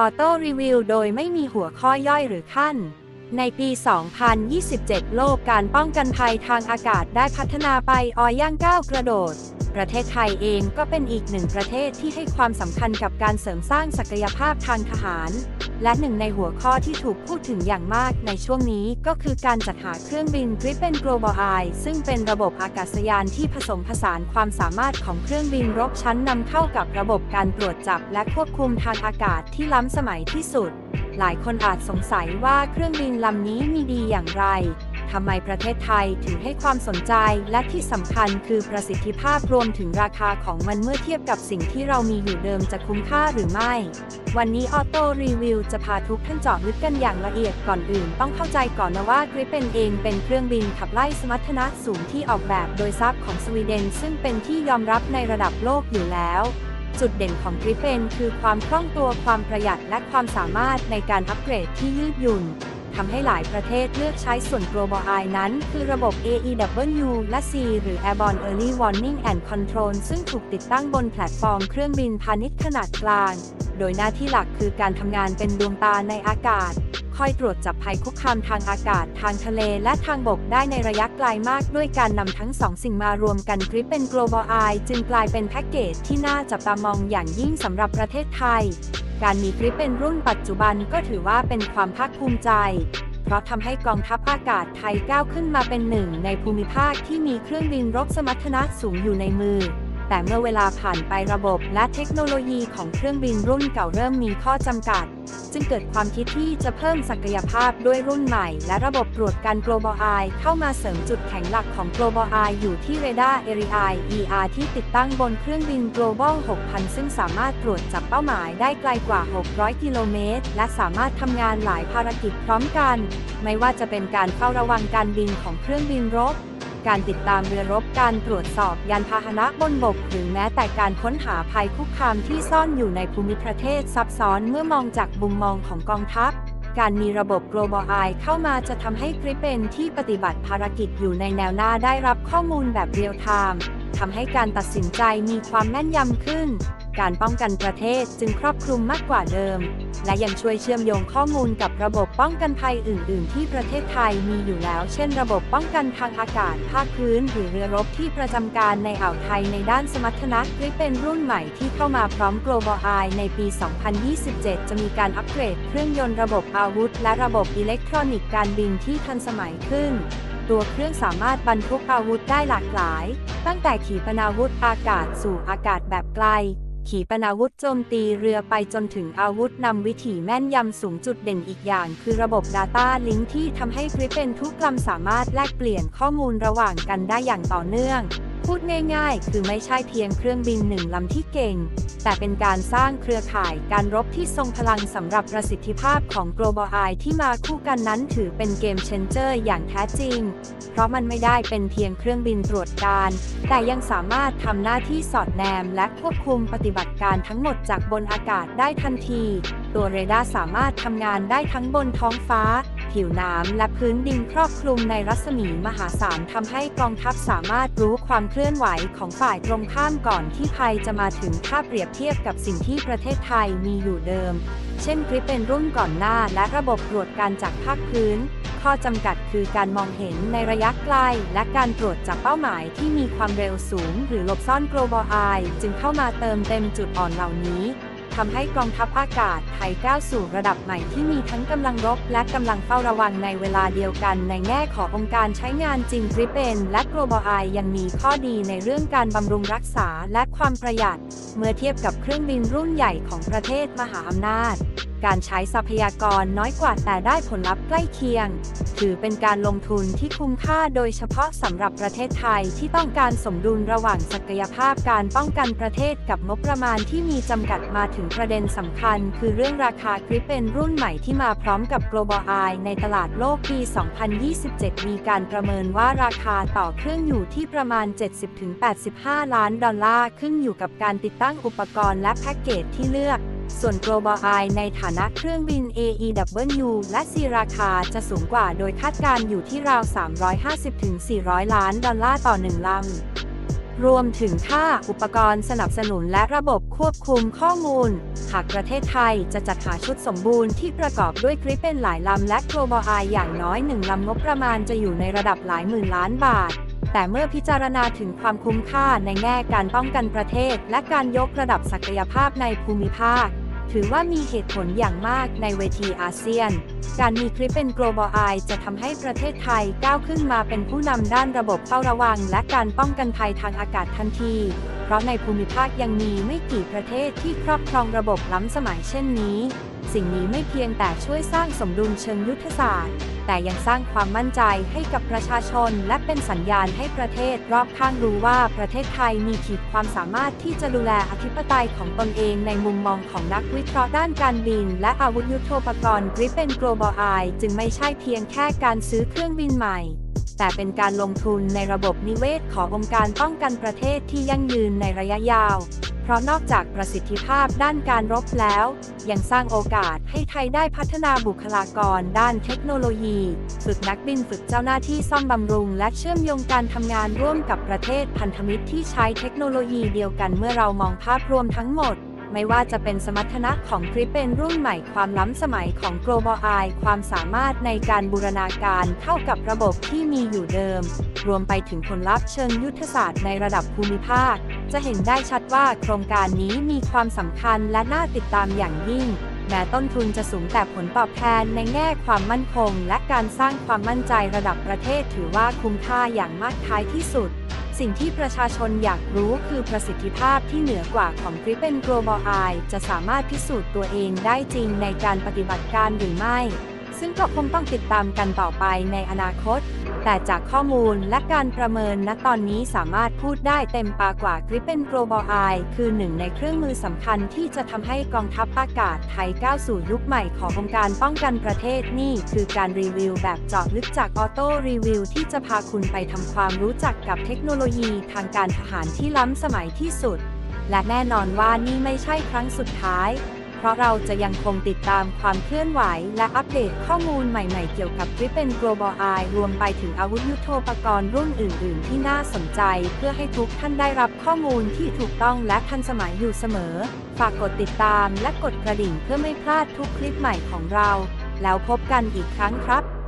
ออโต้รีวิวโดยไม่มีหัวข้อย่อยหรือขั้น ในปี 2027 โลกการป้องกันภัยทางอากาศได้พัฒนาไปออย่างก้าวกระโดด ประเทศไทยเองก็เป็นอีกหนึ่งประเทศที่ให้ความสำคัญกับการเสริมสร้างศักยภาพทางทหาร และหนึ่งในหัวข้อที่ถูกพูดถึงอย่างมากในช่วงนี้ก็คือการจัดหาเครื่องบิน Gripen Global Eye ซึ่งเป็นระบบอากาศยานที่ผสมผสานความสามารถของเครื่องบินรบชั้นนำเข้ากับระบบการตรวจจับและควบคุมทางอากาศที่ล้ำสมัยที่สุด หลายคนอาจสงสัยว่าเครื่องบินลำนี้มีดีอย่างไร ทำไมประเทศไทยถึงให้ความสนใจและที่สำคัญคือประสิทธิภาพรวมถึงราคาของมันเมื่อเทียบกับสิ่งที่เรามีอยู่เดิมจะคุ้มค่าหรือไม่ วันนี้ออโต้รีวิวจะพาทุกท่านเจาะลึกกันอย่างละเอียดก่อนอื่น ต้องเข้าใจก่อนนะว่ากริปเป็นเองเป็นเครื่องบินขับไล่สมรรถนะสูงที่ออกแบบโดยซับของสวีเดน ซึ่งเป็นที่ยอมรับในระดับโลกอยู่แล้วจุดเด่นของกริปเปนคือความคล่องตัวความประหยัดและความสามารถในการอัปเกรดที่ยืดหยุ่น ทำให้หลายประเทศเลือกใช้ส่วน Global Eye นั้น คือระบบ AEW และ C หรือ Airborne Early Warning and Control ซึ่งถูกติดตั้งบนแพลตฟอร์มเครื่องบินพาณิชย์ขนาดกลาง โดยหน้าที่หลักคือการทำงานเป็นดวงตาในอากาศ คอยตรวจจับภัยคุกคามทางอากาศ ทางทะเลและทางบกได้ในระยะไกลมากด้วยการนำทั้งสองสิ่งมารวมกันกริปเป็น Global Eye จึงกลายเป็นแพ็กเกจที่น่าจับตามองอย่างยิ่งสำหรับประเทศไทย การมีกริปเป็นรุ่นปัจจุบันก็ถือว่าเป็นความภาคภูมิใจ เพราะทำให้กองทัพอากาศไทยก้าวขึ้นมาเป็นหนึ่งในภูมิภาคที่มีเครื่องบินรบสมรรถนะสูงอยู่ในมือ แต่เมื่อเวลาผ่านไประบบและเทคโนโลยีของเครื่องบินรุ่นเก่าเริ่มมีข้อจำกัด จึงเกิดความคิดที่จะเพิ่มศักยภาพด้วยรุ่นใหม่ และระบบตรวจการ Global Eye เข้ามาเสริมจุดแข็งหลักของ Global Eye อยู่ที่ Radar Area ER ที่ติดตั้งบนเครื่องบิน Global 6000 ซึ่งสามารถตรวจจับเป้าหมายได้ไกลกว่า 600 กิโลเมตร และสามารถทำงานหลายภารกิจพร้อมกัน ไม่ว่าจะเป็นการเฝ้าระวังการบินของเครื่องบินรบ การติดตามเรือรบการตรวจสอบยานพาหนะบนบก หรือแม้แต่การค้นหาภัยคุกคามที่ซ่อนอยู่ในภูมิประเทศซับซ้อนเมื่อมองจากมุมมองของกองทัพ การมีระบบ Global Eye เข้ามาจะทำให้กริเปนที่ปฏิบัติภารกิจอยู่ในแนวหน้าได้รับข้อมูลแบบเรียลไทม์ทำให้การตัดสินใจมีความแม่นยำขึ้น การป้องกันประเทศจึงครอบคลุมมากกว่าเดิม และยังช่วยเชื่อมโยงข้อมูลกับระบบป้องกันภัยอื่น ๆ ที่ประเทศไทยมีอยู่แล้ว เช่น ระบบป้องกันทางอากาศภาคพื้น หรือเรือรบที่ประจำการในอ่าวไทยในด้านสมรรถนะหรือเป็นรุ่นใหม่ที่เข้ามาพร้อม Global Eye ในปี 2027 จะมีการอัปเกรดเครื่องยนต์ระบบอาวุธ และระบบอิเล็กทรอนิกส์การบินที่ทันสมัยขึ้น ตัวเครื่องสามารถบรรทุกอาวุธได้หลากหลาย ตั้งแต่ขีปนาวุธอากาศสู่อากาศแบบไกล ขีปนาวุธโจมตีเรือไปจนถึงอาวุธนำวิถีแม่นยำสูงจุดเด่นอีกอย่าง คือระบบ Data Link ที่ทำให้กริปเป็นทุกลำสามารถแลกเปลี่ยนข้อมูลระหว่างกันได้อย่างต่อเนื่อง พูดง่ายๆ คือไม่ใช่เพียงเครื่องบินหนึ่งลำที่เก่ง แต่เป็นการสร้างเครือข่ายการรบที่ทรงพลังสำหรับประสิทธิภาพของ Global Eye ที่มาคู่กันนั้นถือเป็นเกมเชนเจอร์อย่างแท้จริง เพราะมันไม่ได้เป็นเพียงเครื่องบินตรวจการ แต่ยังสามารถทำหน้าที่สอดแนมและควบคุมปฏิบัติการทั้งหมดจากบนอากาศได้ทันที ตัวเรดาร์สามารถทำงานได้ทั้งบนท้องฟ้า ผิวน้ำและพื้นดินครอบคลุมในรัศมีมหาศาลทำให้กองทัพสามารถรู้ความเคลื่อนไหวของฝ่ายตรงข้ามก่อนที่ภัยจะมาถึงถ้าเปรียบเทียบกับสิ่งที่ประเทศไทยมีอยู่เดิม เช่นกริปเป็นรุ่นก่อนหน้าและระบบตรวจการจากภาคพื้น ข้อจำกัดคือการมองเห็นในระยะไกล และการตรวจจับเป้าหมายที่มีความเร็วสูง หรือหลบซ่อน global eye จึงเข้ามาเติมเต็มจุดอ่อนเหล่านี้ ทำให้กองทัพอากาศไทยก้าวสู่ระดับใหม่ที่มีทั้งกำลังรบและกำลังเฝ้าระวังในเวลาเดียวกัน ในแง่ขององค์การใช้งานจริงริเปนและ Global Eye ยังมีข้อดีในเรื่องการบำรุงรักษาและความประหยัด เมื่อเทียบกับเครื่องบินรุ่นใหญ่ของประเทศมหาอำนาจ การใช้ทรัพยากรน้อยกว่าแต่ได้ผลลัพธ์ใกล้เคียง ถือเป็นการลงทุนที่คุ้มค่าโดยเฉพาะสำหรับประเทศไทยที่ต้องการสมดุลระหว่างศักยภาพการป้องกันประเทศกับงบประมาณที่มีจำกัดมาถึงประเด็นสำคัญ คือเรื่องราคากริปเป็นรุ่นใหม่ที่มาพร้อมกับ Global Eye ในตลาดโลกปี 2027 มีการประเมินว่าราคาต่อเครื่องอยู่ที่ประมาณ 70-85 ล้านดอลลาร์ขึ้นอยู่กับการติดตั้งอุปกรณ์และแพ็กเกจที่เลือก ส่วน Global Eye ในฐานะเครื่องบิน AEW และ C ราคาจะสูงกว่าโดยคาดการอยู่ที่ราว 350-400 ล้านดอลลาร์ต่อหนึ่งลำ รวมถึงค่าอุปกรณ์สนับสนุนและระบบควบคุมข้อมูล หากประเทศไทยจะจัดหาชุดสมบูรณ์ที่ประกอบด้วยกริปเป็นหลายลำและโกลบอลไออย่างน้อยหนึ่งลำงบประมาณจะอยู่ในระดับหลายหมื่นล้านบาทแต่เมื่อพิจารณาถึงความคุ้มค่าในแง่การป้องกันประเทศ และการยกระดับศักยภาพในภูมิภาค ถือว่ามีเหตุผลอย่างมากในเวทีอาเซียน การมีคลิปเป็น global eye จะทำให้ประเทศไทยก้าวขึ้นมาเป็นผู้นำด้านระบบเฝ้าระวัง และการป้องกันภัยทางอากาศทันที เพราะในภูมิภาคยังมีไม่กี่ประเทศที่ครอบครองระบบล้ำสมัยเช่นนี้ สิ่งนี้ไม่เพียงแต่ช่วยสร้างสมดุลเชิงยุทธศาสตร์แต่ยังสร้างความมั่นใจให้กับประชาชน และเป็นสัญญาณให้ประเทศรอบข้างรู้ว่าประเทศไทยมีขีดความสามารถที่จะดูแลอธิปไตยของตนเองในมุมมองของนักวิเคราะห์ด้านการบิน และอาวุธยุโทโธปกรณ์ Gripen Global Eye จึงไม่ใช่เพียงแค่การซื้อเครื่องบินใหม่แต่เป็นการลงทุนในระบบนิเวศขององค์การป้องกันประเทศที่ยั่งยืนในระยะยาว ราะนอกจากประสิทธิภาพด้านการรบแล้ว ยังสร้างโอกาสให้ไทยได้พัฒนาบุคลากรด้านเทคโนโลยี ฝึกนักบินฝึกเจ้าหน้าที่ซ่อมบำรุง และเชื่อมโยงการทำงานร่วมกับประเทศพันธมิตรที่ใช้เทคโนโลยีเดียวกันเมื่อเรามองภาพรวมทั้งหมด ไม่ว่าจะเป็นสมรรถนะของคลิปเป็นรุ่นใหม่ความล้ำสมัยของ Global Eye ความสามารถในการบูรณาการเข้ากับระบบที่มีอยู่เดิม รวมไปถึงผลลัพธ์เชิงยุทธศาสตร์ในระดับภูมิภาค จะเห็นได้ชัดว่าโครงการนี้มีความสำคัญและน่าติดตามอย่างยิ่งแม้ต้นทุนจะสูงแต่ผลตอบแทนในแง่ความมั่นคง และการสร้างความมั่นใจระดับประเทศถือว่าคุ้มค่าอย่างมากท้ายที่สุด สิ่งที่ประชาชนอยากรู้คือประสิทธิภาพที่เหนือกว่าของ Gripen Global Eye จะสามารถพิสูจน์ตัวเองได้จริงในการปฏิบัติการหรือไม่ ซึ่งก็คงต้องติดตามกันต่อไปในอนาคต แต่จากข้อมูลและการประเมินณตอนนี้สามารถพูดได้เต็มปากว่า Gripen Global Eye คือหนึ่งในเครื่องมือสำคัญที่จะทำให้กองทัพอากาศไทยก้าวสู่ยุคใหม่ขององค์การป้องกันประเทศนี่คือการรีวิวแบบเจาะลึกจากออโต้รีวิวที่จะพาคุณไปทำความรู้จักกับเทคโนโลยีทางการทหารที่ล้ำสมัยที่สุด และแน่นอนว่านี่ไม่ใช่ครั้งสุดท้าย เพราะเราจะยังคงติดตามความเคลื่อนไหว และอัปเดตข้อมูลใหม่ๆ เกี่ยวกับริเป็น Global Eye รวมไปถึงอาวุธยุโทโธปกรณ์รุ่นอื่น ๆ ที่น่าสนใจ เพื่อให้ทุกท่านได้รับข้อมูลที่ถูกต้องและทันสมัยอยู่เสมอ ฝากกดติดตามและกดกระดิ่งเพื่อไม่พลาดทุกคลิปใหม่ของเรา แล้วพบกันอีกครั้งครับ